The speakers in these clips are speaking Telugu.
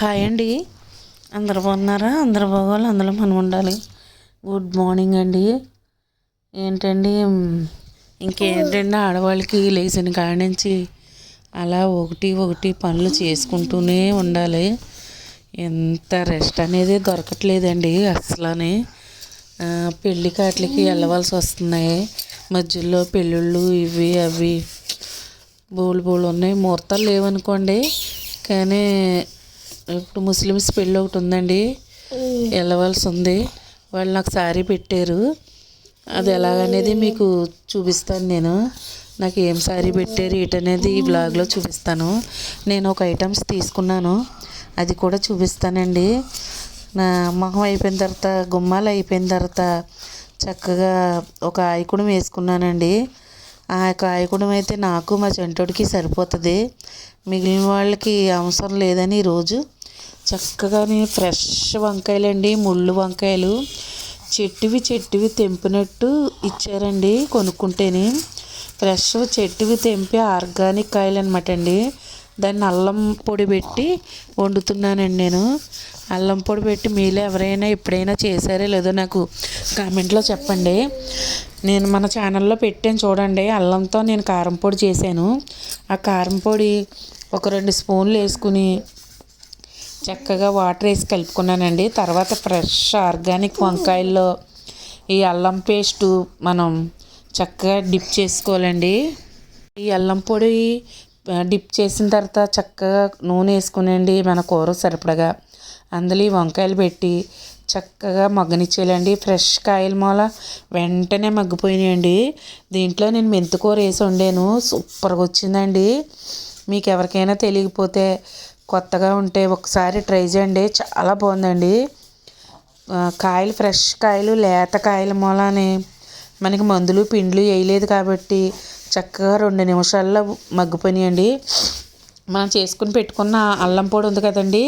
హాయ్ అండి. అందరు బాగున్నారా? అందరు బాగోవాలి? అందులో మనం ఉండాలి. గుడ్ మార్నింగ్ అండి. ఏంటండి? ఇంకేంటండి? ఆడవాళ్ళకి లేచిన కాడ నుంచి అలా ఒకటి ఒకటి పనులు చేసుకుంటూనే ఉండాలి. ఎంత రెస్ట్ అనేది దొరకట్లేదండి అసలని ఆ, పెళ్ళి కాట్లకి వెళ్ళవలసి వస్తున్నాయి. మధ్యలో పెళ్ళిళ్ళు ఇవి అవి బోలు బోలు ఉన్నాయి. ముహూర్తాలు లేవనుకోండి. కానీ ఇప్పుడు ముస్లిమ్స్ పెళ్ళి ఒకటి ఉందండి. వెళ్ళవలసి ఉంది వాళ్ళు నాకు శారీ పెట్టారు. అది ఎలాగనేది మీకు చూపిస్తాను నేను. నాకు ఏం శారీ పెట్టారు ఏంటనేది ఈ బ్లాగ్లో చూపిస్తాను. నేను ఒక ఐటమ్స్ తీసుకున్నాను. అది కూడా చూపిస్తానండి. నా మొహం అయిపోయిన తర్వాత గుమ్మాలు అయిపోయిన తర్వాత చక్కగా ఒక ఆయికుడం వేసుకున్నానండి. ఆ యొక్క ఆయుకుడం అయితే నాకు మా చెంటోడికి సరిపోతుంది. మిగిలిన వాళ్ళకి అవసరం లేదని ఈరోజు చక్కగా ఫ్రెష్ వంకాయలండి ముళ్ళు వంకాయలు. చెట్టువి చెట్టువి తెంపినట్టు ఇచ్చారండి కొనుక్కుంటేనే. ఫ్రెష్ చెట్టువి తెంపి ఆర్గానిక్ కాయలు అనమాట అండి. దాన్ని అల్లం పొడి పెట్టి వండుతున్నానండి నేను. అల్లం పొడి పెట్టి మీలో ఎవరైనా ఎప్పుడైనా చేశారో లేదో నాకు కామెంట్లో చెప్పండి. నేను మన ఛానల్లో పెట్టాను చూడండి అల్లంతో నేను కారం పొడి చేశాను. ఆ కారం పొడి ఒక రెండు స్పూన్లు వేసుకుని చక్కగా వాటర్ వేసి కలుపుకున్నానండి. తర్వాత ఫ్రెష్ ఆర్గానిక్ వంకాయల్లో ఈ అల్లం పేస్టు మనం చక్కగా డిప్ చేసుకోవాలండి. ఈ అల్లం పొడి డిప్ చేసిన తర్వాత చక్కగా నూనె వేసుకునండి. మన కూర సరిపడగా అందులో ఈ వంకాయలు పెట్టి చక్కగా మగ్గనిచ్చేయాలండి. ఫ్రెష్ కాయల మూల వెంటనే మగ్గిపోయినాయండి. దీంట్లో నేను మెంతికూర వేసి వండాను. సూపర్గా వచ్చిందండి. మీకు ఎవరికైనా తెలియకపోతే కొత్తగా ఉంటే ఒకసారి ట్రై చేయండి. చాలా బాగుందండి. కాయలు ఫ్రెష్ కాయలు లేత కాయల మూలానే. మనకి మందులు పిండ్లు వేయలేదు కాబట్టి చక్కగా రెండు నిమిషాల్లో మగ్గిపోయినాయండి. మనం చేసుకుని పెట్టుకున్న అల్లం పొడి ఉంది కదండి.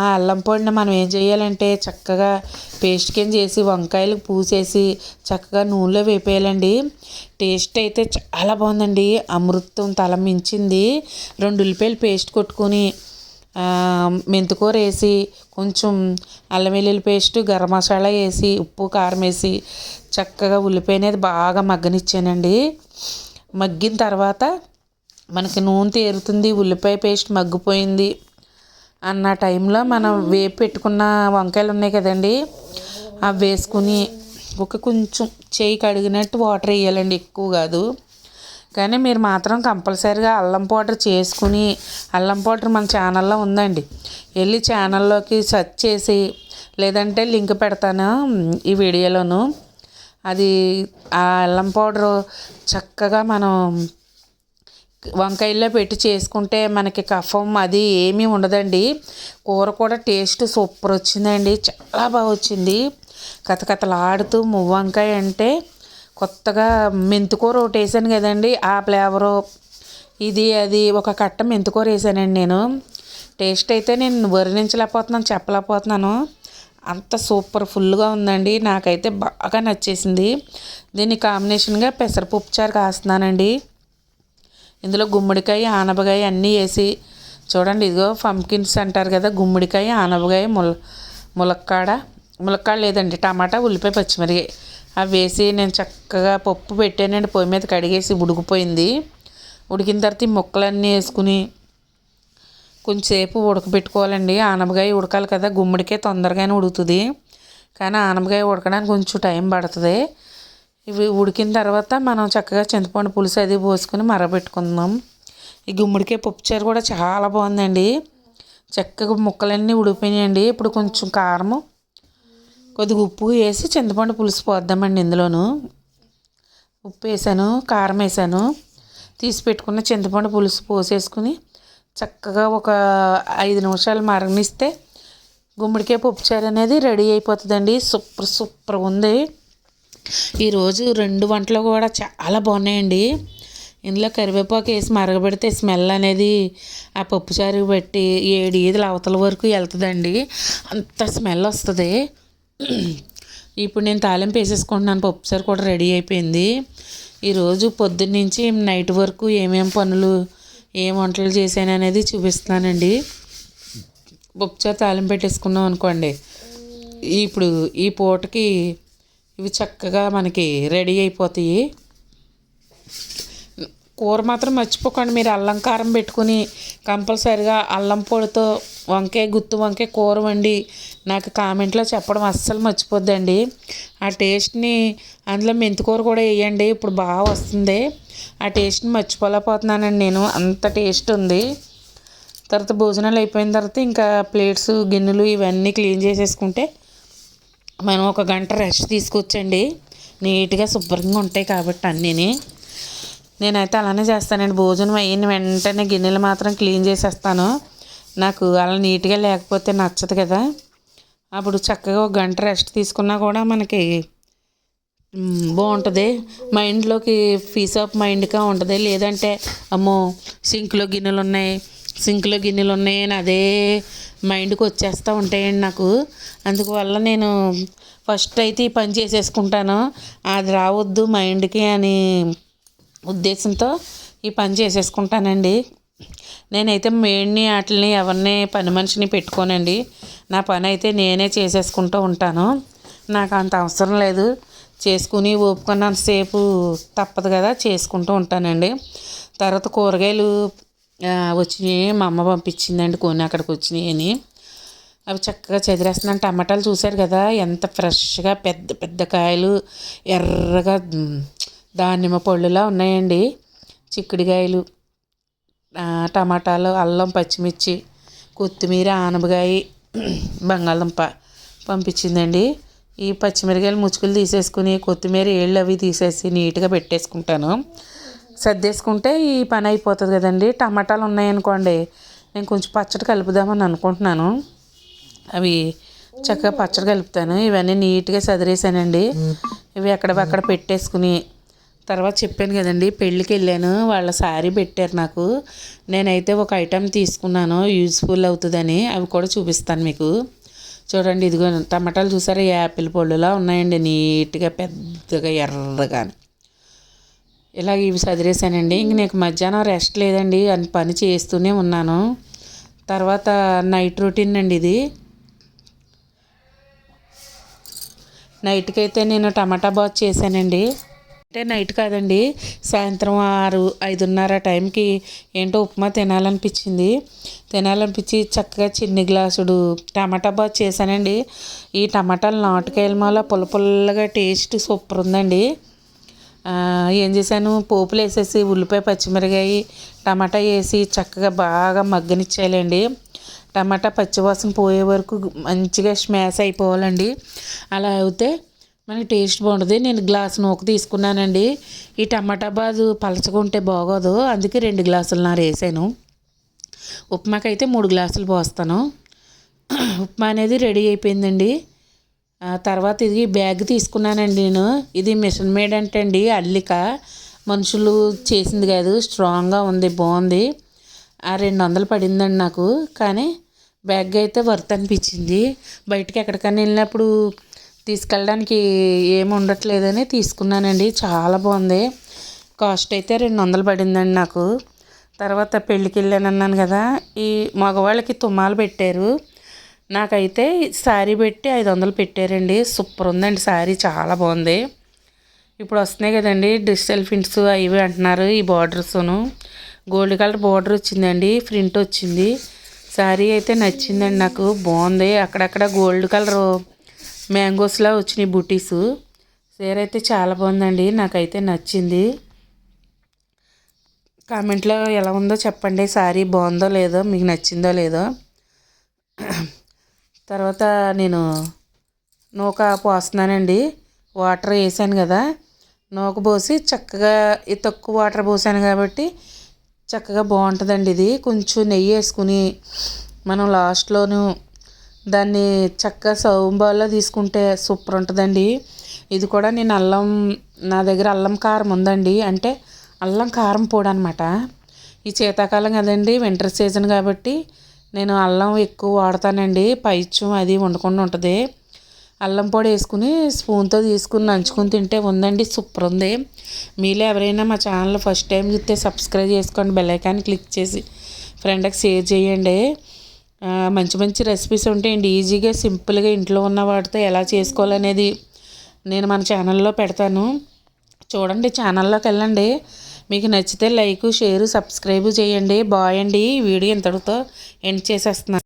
ఆ అల్లం పొడిని మనం ఏం చేయాలంటే చక్కగా పేస్ట్ కింద చేసి వంకాయలు పూసేసి చక్కగా నూనెలో వేపేయాలండి. టేస్ట్ అయితే చాలా బాగుందండి. అమృతం తల మించింది. రెండు ఉల్లిపాయలు పేస్ట్ కొట్టుకొని మెంతికూర వేసి కొంచెం అల్లం వెల్లుల్లి పేస్ట్ గరం మసాలా వేసి ఉప్పు కారం వేసి చక్కగా ఉల్లిపాయ అనేది బాగా మగ్గనిచ్చానండి. మగ్గిన తర్వాత మనకి నూనె తేరుతుంది ఉల్లిపాయ పేస్ట్ మగ్గిపోయింది అన్న టైంలో మనం వేపు పెట్టుకున్న వంకాయలు ఉన్నాయి కదండి అవి వేసుకుని ఒక కొంచెం చేయి కడిగినట్టు వాటర్ వేయాలండి ఎక్కువ కాదు. కానీ మీరు మాత్రం కంపల్సరీగా అల్లం పౌడర్ చేసుకుని అల్లం పౌడర్ మన ఛానల్లో ఉందండి. వెళ్ళి ఛానల్లోకి సెర్చ్ చేసి లేదంటే లింక్ పెడతాను ఈ వీడియోలోను. అది ఆ అల్లం పౌడరు చక్కగా మనం వంకాయల్లో పెట్టి చేసుకుంటే మనకి కఫం అది ఏమీ ఉండదండి. కూర కూడా టేస్ట్ సూపర్ వచ్చిందండి. చాలా బాగా వచ్చింది. కథకథలాడుతూ మువ్వంకాయ అంటే కొత్తగా మెంతికూర ఒకటి వేసాను కదండి. ఆ ఫ్లేవరు ఇది అది ఒక కట్ట మెంతికూర వేసానండి నేను. టేస్ట్ అయితే నేను వర్ణించలేకపోతున్నాను చెప్పలేకపోతున్నాను. అంత సూపర్ ఫుల్గా ఉందండి. నాకైతే బాగా నచ్చేసింది. దీన్ని కాంబినేషన్గా పెసరపప్పు చారు కాస్తున్నానండి. ఇందులో గుమ్మడికాయ ఆనపకాయ అన్నీ వేసి చూడండి ఇదిగో ఫంకిన్స్ అంటారు కదా గుమ్మడికాయ ఆనపకాయ ముల ములక్కాడ. ములక్కాడ లేదండి టమాటా ఉల్లిపాయ పచ్చిమిరకాయ అవి వేసి నేను చక్కగా పప్పు పెట్టానండి పొయ్యి మీద కడిగేసి ఉడికిపోయింది. ఉడికిన తర్వాత ఈ ముక్కలన్నీ వేసుకుని కొంచెంసేపు ఉడకబెట్టుకోవాలండి. ఆనపకాయ ఉడకాలి కదా గుమ్మడికాయ తొందరగానే ఉడుకుతుంది. కానీ ఆనపకాయ ఉడకడానికి కొంచెం టైం పడుతుంది. ఇవి ఉడికిన తర్వాత మనం చక్కగా చింతపండు పులుసు అది పోసుకొని మరబెట్టుకుందాం. ఈ గుమ్మడికాయ పప్పుచారు కూడా చాలా బాగుందండి. చక్కగా ముక్కలన్నీ ఉడిపోయినాయండి ఇప్పుడు కొంచెం కారము కొద్దిగా ఉప్పు వేసి చింతపండు పులుసు పోద్దామండి ఇందులోను. ఉప్పు వేసాను కారం వేసాను. తీసి పెట్టుకున్న చింతపండు పులుసు పోసేసుకుని చక్కగా ఒక ఐదు నిమిషాలు మరగనిస్తే గుమ్మడికాయ పప్పుచారు అనేది రెడీ అయిపోతుందండి. సూపర్ సూపర్ ఉంది. ఈరోజు రెండు వంటలు కూడా చాలా బాగున్నాయండి. ఇందులో కరివేపాకు వేసి మరగబెడితే స్మెల్ అనేది ఆ పప్పుచారు పెట్టి ఏడు ఈదుల అవతల వరకు వెళ్తుందండి. అంత స్మెల్ వస్తుంది. ఇప్పుడు నేను తాలింపు వేసేసుకుంటున్నాను పప్పుసారి కూడా రెడీ అయిపోయింది. ఈరోజు పొద్దున్న నుంచి నైట్ వరకు ఏమేం పనులు ఏం వంటలు చేశాను అనేది చూపిస్తానండి పప్పుచారు తాలింపు పెట్టేసుకున్నాం అనుకోండి. ఇప్పుడు ఈ పూటకి ఇవి చక్కగా మనకి రెడీ అయిపోతాయి. కూర మాత్రం మర్చిపోకండి. మీరు అల్లం కారం పెట్టుకుని కంపల్సరిగా అల్లం పొడితో వంకాయ గుత్తు వంకాయ కూర వండి నాకు కామెంట్లో చెప్పడం అస్సలు మర్చిపోద్దండి. ఆ టేస్ట్ని అందులో మెంతికూర కూడా వేయండి ఇప్పుడు బాగా వస్తుంది. ఆ టేస్ట్ని మర్చిపోలేకపోతున్నానండి నేను అంత టేస్ట్ ఉంది. తర్వాత భోజనాలు అయిపోయిన తర్వాత ఇంకా ప్లేట్స్ గిన్నెలు ఇవన్నీ క్లీన్ చేసేసుకుంటే మనం ఒక గంట రెస్ట్ తీసుకొచ్చండి. నీట్గా శుభ్రంగా ఉంటాయి కాబట్టి అన్నీని. నేనైతే అలానే చేస్తానండి భోజనం అయిన వెంటనే గిన్నెలు మాత్రం క్లీన్ చేసేస్తాను. నాకు అలా నీట్గా లేకపోతే నచ్చదు కదా. అప్పుడు చక్కగా ఒక గంట రెస్ట్ తీసుకున్నా కూడా మనకి బాగుంటుంది మైండ్లోకి పీస్ ఆఫ్ మైండ్గా ఉంటుంది. లేదంటే అమ్మో సింక్లో గిన్నెలు ఉన్నాయి సింక్లో గిన్నెలు ఉన్నాయి అని అదే మైండ్కి వచ్చేస్తూ ఉంటాయండి నాకు. అందువల్ల నేను ఫస్ట్ అయితే ఈ పని చేసేసుకుంటాను. అది రావద్దు మైండ్కి అని ఉద్దేశంతో ఈ పని చేసేసుకుంటానండి. నేనైతే మేడ్ని వాటిని ఎవరిని పని మనిషిని పెట్టుకోనండి. నా పని అయితే నేనే చేసేసుకుంటూ ఉంటాను. నాకు అంత అవసరం లేదు. చేసుకుని ఓపుకున్నంతసేపు తప్పదు కదా చేసుకుంటూ ఉంటానండి. తర్వాత కూరగాయలు వచ్చినాయి మా అమ్మ పంపించిందండి కొన్ని అక్కడికి వచ్చినాయి అని. అవి చక్కగా చెదిరేస్తున్నాను టమాటాలు చూశారు కదా ఎంత ఫ్రెష్గా పెద్ద పెద్ద కాయలు ఎర్రగా దానిమ్మ పళ్ళులా ఉన్నాయండి. చిక్కుడుకాయలు టమాటాలు అల్లం పచ్చిమిర్చి కొత్తిమీర ఆనపకాయ బంగాళదుంప పంపించిందండి. ఈ పచ్చిమిరకాయలు ముచ్చుకులు తీసేసుకుని కొత్తిమీర ఏళ్ళు అవి తీసేసి నీట్గా పెట్టేసుకుంటాను. సర్దేసుకుంటే ఈ పని అయిపోతుంది కదండి. టమాటాలు ఉన్నాయనుకోండి నేను కొంచెం పచ్చడి కలుపుదామని అనుకుంటున్నాను. అవి చక్కగా పచ్చడి కలుపుతాను. ఇవన్నీ నీట్గా సదిరేసానండి. ఇవి అక్కడ పెట్టేసుకుని తర్వాత చెప్పాను కదండి పెళ్ళికి వెళ్ళాను వాళ్ళ శారీ పెట్టారు నాకు. నేనైతే ఒక ఐటెం తీసుకున్నాను యూజ్ఫుల్ అవుతుందని అవి కూడా చూపిస్తాను మీకు. చూడండి ఇదిగో టమాటాలు చూసారా యాపిల్ పళ్ళులా ఉన్నాయండి నీట్గా పెద్దగా ఎర్రగా ఇలాగ ఇవి చదివేశానండి ఇంక నీకు మధ్యాహ్నం రెస్ట్ లేదండి అని పని చేస్తూనే ఉన్నాను. తర్వాత నైట్ రొటీన్ అండి ఇది. నైట్కి అయితే నేను టమాటా బాత్ చేశానండి. అంటే నైట్ కాదండి. సాయంత్రం ఆరు ఐదున్నర టైంకి ఏంటో ఉప్మా తినాలనిపించింది. తినాలనిపించి చక్కగా చిన్ని గ్లాసుడు టమాటా బాత్ చేశానండి. ఈ టమాటాలు నాటుకాయల మాల పుల్ల పుల్లగా టేస్ట్ సూపర్ ఉందండి. ఏం చేశాను? పోపులు వేసేసి ఉల్లిపాయ పచ్చిమిరకాయ టమాటా వేసి చక్కగా బాగా మగ్గనిచ్చేయాలండి. టమాటా పచ్చివాసన పోయే వరకు మంచిగా స్మాష్ అయిపోవాలండి. అలా అయితే మనకి టేస్ట్ బాగుంటుంది నేను గ్లాస్ నూక తీసుకున్నానండి. ఈ టమాటా బాదు పలచకుంటే బాగోదు. అందుకే రెండు గ్లాసులు నా వేసాను. ఉప్మాకైతే మూడు గ్లాసులు పోస్తాను. ఉప్మా అనేది రెడీ అయిపోయిందండి. తర్వాత ఇది బ్యాగ్ తీసుకున్నానండి నేను. ఇది మిషన్ మేడ్ అంటే అండి అల్లిక. మనుషులు చేసింది కాదు స్ట్రాంగ్గా ఉంది బాగుంది. ఆ రెండు వందలు పడిందండి నాకు. కానీ బ్యాగ్ అయితే వర్త్ అనిపించింది. బయటికి ఎక్కడికైనా వెళ్ళినప్పుడు తీసుకెళ్ళడానికి ఏమి ఉండట్లేదని తీసుకున్నానండి. చాలా బాగుంది. కాస్ట్ అయితే రెండు వందలు పడిందండి నాకు. తర్వాత పెళ్ళికి వెళ్ళాను అన్నాను కదా ఈ మగవాళ్ళకి తుమ్మాలు పెట్టారు. నాకైతే శారీ పెట్టి ఐదు వందలు పెట్టారండి. సూపర్ ఉందండి శారీ చాలా బాగుంది. ఇప్పుడు వస్తున్నాయి కదండి డిజిటల్ ప్రింట్స్ అవి అంటున్నారు ఈ బార్డర్స్ను గోల్డ్ కలర్ బార్డర్ వచ్చిందండి ప్రింట్ వచ్చింది. శారీ అయితే నచ్చిందండి నాకు బాగుంది. అక్కడక్కడ గోల్డ్ కలర్ మ్యాంగోస్లా వచ్చినాయి బుటీస్. చీర అయితే చాలా బాగుందండి నాకైతే నచ్చింది. కామెంట్లో ఎలా ఉందో చెప్పండి సారీ బాగుందో లేదో మీకు నచ్చిందో లేదో. తర్వాత నేను నూక పోస్తున్నానండి వాటర్ వేసాను కదా. నూక పోసి చక్కగా తక్కువ వాటర్ పోసాను కాబట్టి చక్కగా బాగుంటుందండి ఇది. కొంచెం నెయ్యి వేసుకుని మనం లాస్ట్లోనూ దాన్ని చక్కగా సౌంబాల్లో తీసుకుంటే సూపర్ ఉంటుందండి. ఇది కూడా నేను అల్లం నా దగ్గర అల్లం కారం ఉందండి. అంటే అల్లం కారం పొడి అనమాట ఈ శీతాకాలం కదండి వింటర్ సీజన్ కాబట్టి నేను అల్లం ఎక్కువ వాడతానండి. పైచ్యం అది వండకుండా ఉంటుంది. అల్లం పొడి వేసుకుని స్పూన్తో తీసుకుని నంచుకుని తింటే ఉందండి సూపర్ ఉంది. మీలో ఎవరైనా మా ఛానల్ ఫస్ట్ టైం చూస్తే సబ్స్క్రైబ్ చేసుకోండి బెల్లైకాన్ క్లిక్ చేసి ఫ్రెండ్కి షేర్ చేయండి. మంచి మంచి రెసిపీస్ ఉంటాయండి. ఈజీగా సింపుల్గా ఇంట్లో ఉన్న వాటితో ఎలా చేసుకోవాలనేది నేను మన ఛానల్లో పెడతాను. చూడండి ఛానల్లోకి వెళ్ళండి. మీకు నచ్చితే లైక్ షేర్ సబ్స్క్రైబ్ చేయండి. బాయ్ అండి. ఈ వీడియో ఇంతటితో ఎండ్ చేసేస్తున్నాను.